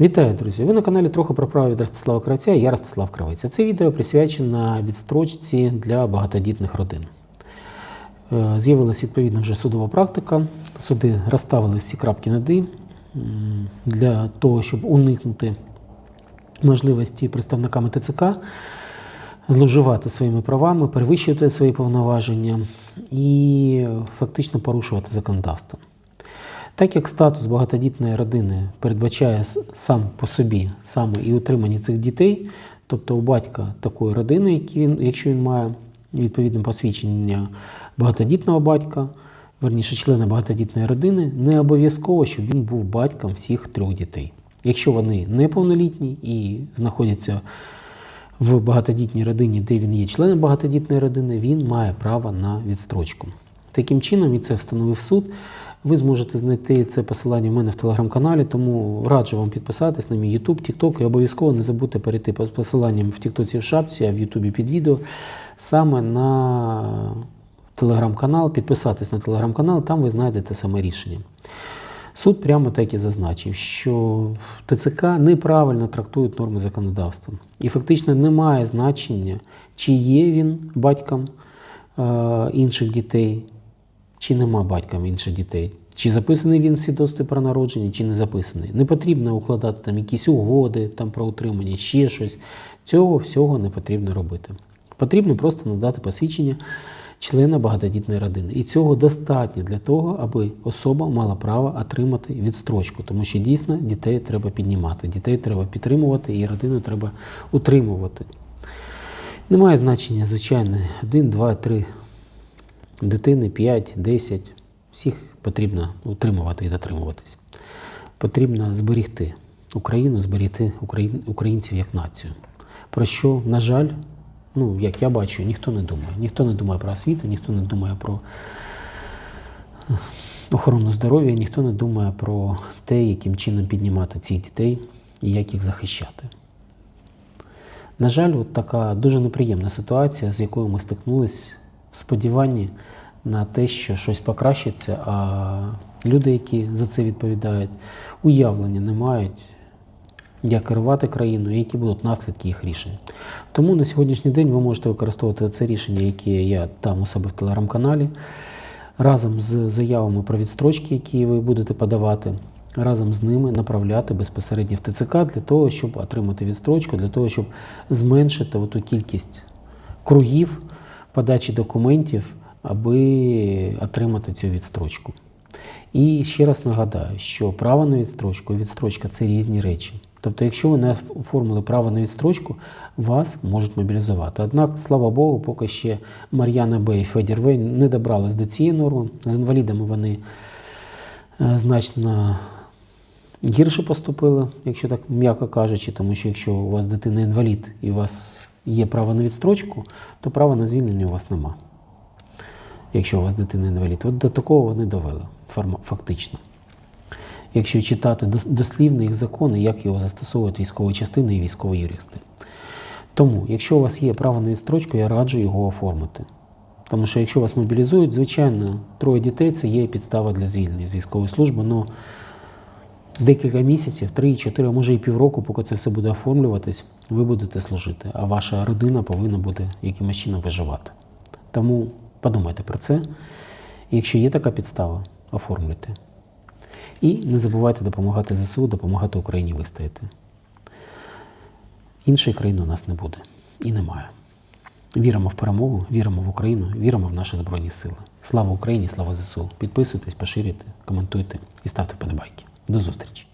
Вітаю, друзі! Ви на каналі трохи про право від Ростислава Кравця я Ростислав Кравець. Це відео присвячено відстрочці для багатодітних родин. Е, З'явилася відповідна вже судова практика. Суди розставили всі крапки над «і» для того, щоб уникнути можливості представниками ТЦК зловживати своїми правами, перевищувати свої повноваження і фактично порушувати законодавство. Так як статус багатодітної родини передбачає сам по собі саме і утримання цих дітей, тобто у батька такої родини, якщо він має відповідне посвідчення багатодітного батька, верніше члена багатодітної родини, не обов'язково, щоб він був батьком всіх трьох дітей. Якщо вони неповнолітні і знаходяться в багатодітній родині, де він є членом багатодітної родини, він має право на відстрочку. Таким чином, і це встановив суд. Ви зможете знайти це посилання в мене в телеграм-каналі, тому раджу вам підписатись на мій YouTube, TikTok і обов'язково не забудьте перейти по посиланням в TikTok в шапці, а в YouTube під відео саме на телеграм-канал, підписатись на телеграм-канал, там ви знайдете саме рішення. Суд прямо так і зазначив, що ТЦК неправильно трактують норми законодавства. І фактично немає значення, чи є він батьком е, інших дітей, чи нема батьком інших дітей. Чи записаний він в свідоцтві про народження, чи не записаний. Не потрібно укладати там якісь угоди там, про утримання, ще щось. Цього всього не потрібно робити. Потрібно просто надати посвідчення члена багатодітної родини. І цього достатньо для того, аби особа мала право отримати відстрочку, тому що дійсно дітей треба піднімати, дітей треба підтримувати і родину треба утримувати. Немає значення, звичайно, 1, 2, 3 дитини, 5, 10. Всіх потрібно утримувати і дотримуватись. Потрібно зберігти Україну, зберігти українців як націю. Про що, на жаль, ну, як я бачу, ніхто не думає. Ніхто не думає про освіту, ніхто не думає про охорону здоров'я, ніхто не думає про те, яким чином піднімати цих дітей і як їх захищати. На жаль, от така дуже неприємна ситуація, з якою ми стикнулись в сподіванні на те, що щось покращиться, а люди, які за це відповідають, уявлення не мають, як керувати країною, і які будуть наслідки їх рішень. Тому на сьогоднішній день ви можете використовувати це рішення, яке я там у себе в телеграм-каналі, разом з заявами про відстрочки, які ви будете подавати, разом з ними направляти безпосередньо в ТЦК для того, щоб отримати відстрочку, для того, щоб зменшити оту кількість кругів подачі документів, аби отримати цю відстрочку. І ще раз нагадаю, що право на відстрочку і відстрочка це різні речі. Тобто, якщо ви не оформили право на відстрочку, вас можуть мобілізувати. Однак, слава Богу, поки ще Мар'яна Б. і Федір В. не добрались до цієї норми. З інвалідами вони е, значно гірше поступили, якщо так м'яко кажучи, тому що якщо у вас дитина інвалід і вас є право на відстрочку, то права на звільнення у вас нема. Якщо у вас дитина інвалід, от до такого вони довели фактично. Якщо читати дос- дослівно їх закони, як його застосовують військові частини і військові юристи. Тому, якщо у вас є право на відстрочку, я раджу його оформити. Тому що якщо вас мобілізують, звичайно, троє дітей це є підстава для звільнення з військової служби, але декілька місяців, три, чотири, а може і півроку, поки це все буде оформлюватись, ви будете служити, а ваша родина повинна буде якимось чином виживати. Тому подумайте про це. Якщо є така підстава, оформлюйте. І не забувайте допомагати ЗСУ, допомагати Україні вистояти. Іншої країни у нас не буде і немає. Віримо в перемогу, віримо в Україну, віримо в наші Збройні Сили. Слава Україні, слава ЗСУ. Підписуйтесь, поширюйте, коментуйте і ставте подобайки. До зустрічі!